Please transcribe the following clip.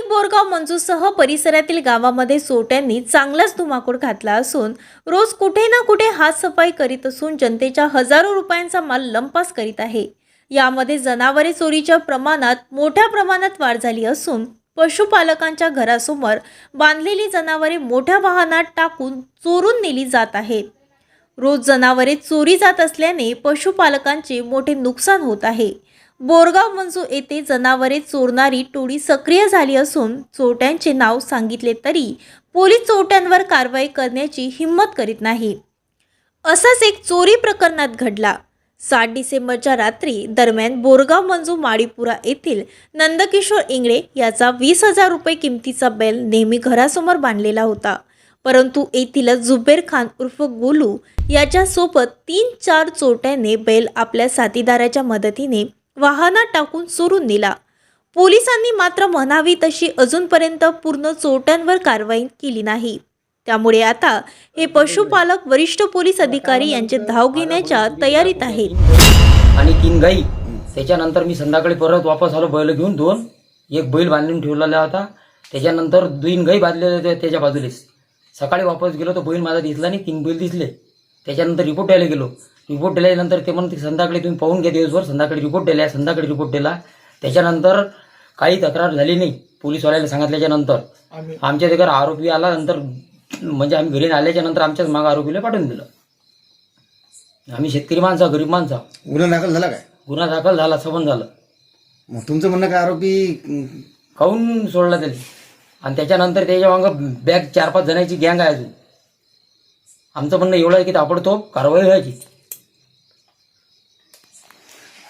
बोरगाव मंजूसह परिसरातील गावामध्ये चोरट्यांनी चांगलाच धुमाकूळ घातला असून रोज कुठे ना कुठे हात सफाई करीत असून जनतेच्या हजारो रुपयांचा माल लंपास करीत आहे. यामध्ये जनावरे चोरीच्या प्रमाणात मोठ्या प्रमाणात वाढ झाली असून पशुपालकांच्या घरासमोर बांधलेली जनावरे मोठ्या वाहनात टाकून चोरून नेली जात आहेत. रोज जनावरे चोरी जात असल्याने पशुपालकांचे मोठे नुकसान होत आहे. बोरगाव मंजू येथे जनावरे चोरणारी टोळी सक्रिय झाली असून चोरट्यांचे नाव सांगितले तरी पोलीस चोरट्यांवर कारवाई करण्याची हिंमत करीत नाही. असाच एक चोरी प्रकरणात घडला. सात डिसेंबरच्या रात्री दरम्यान बोरगाव मंजू माळीपुरा येथील नंदकिशोर इंगळे याचा वीस हजार रुपये किमतीचा बैल नेहमी घरासमोर बांधलेला होता. परंतु येथील जुबेर खान उर्फ गोलू याच्यासोबत तीन चार चोरट्याने बैल आपल्या साथीदाराच्या मदतीने वाहनात टाकून चोरून नेला. पोलिसांनी मात्र म्हणावी तशी अजूनपर्यंत पूर्ण चोरट्यांवर कारवाई केली नाही. त्यामुळे आता हे पशुपालक वरिष्ठ पोलीस अधिकारी यांचे धाव घेण्याच्या तयारीत आहेत. आणि तीन गाई. त्याच्यानंतर मी संध्याकाळी परत वापस आलो बैल घेऊन दोन. एक बैल बांधून ठेवलेला होता. त्याच्यानंतर दोन गाई बांधलेले होते त्याच्या बाजूलेच. सकाळी वापस गेलो तो बैल माझा दिसला नाही तीन बैल दिसले. त्याच्यानंतर रिपोर्ट यायला गेलो. रिपोर्ट दिल्यानंतर ते म्हणते संध्याकाळी तुम्ही पाहून घ्या दिवसभर संध्याकाळी रिपोर्ट दिला संध्याकाळी रिपोर्ट दिला. त्याच्यानंतर काही तक्रार झाली नाही पोलीसवाल्याला सांगितल्याच्या नंतर. आमच्या तिकडे आरोपी आला नंतर म्हणजे आम्ही घरी आल्याच्यानंतर आमच्याच माग आरोपीला पाठवून दिलं. आम्ही शेतकरी माणसा गरीब माणसा. गुन्हा दाखल झाला काय? गुन्हा दाखल झाला सबन झालं. मग तुमचं म्हणणं काय आरोपी काहून सोडला त्याने आणि त्याच्यानंतर त्याच्या मागं बॅग चार पाच जणांची गँग आहे अजून. आमचं म्हणणं एवढं आहे की ताबडतोब कारवाई व्हायची.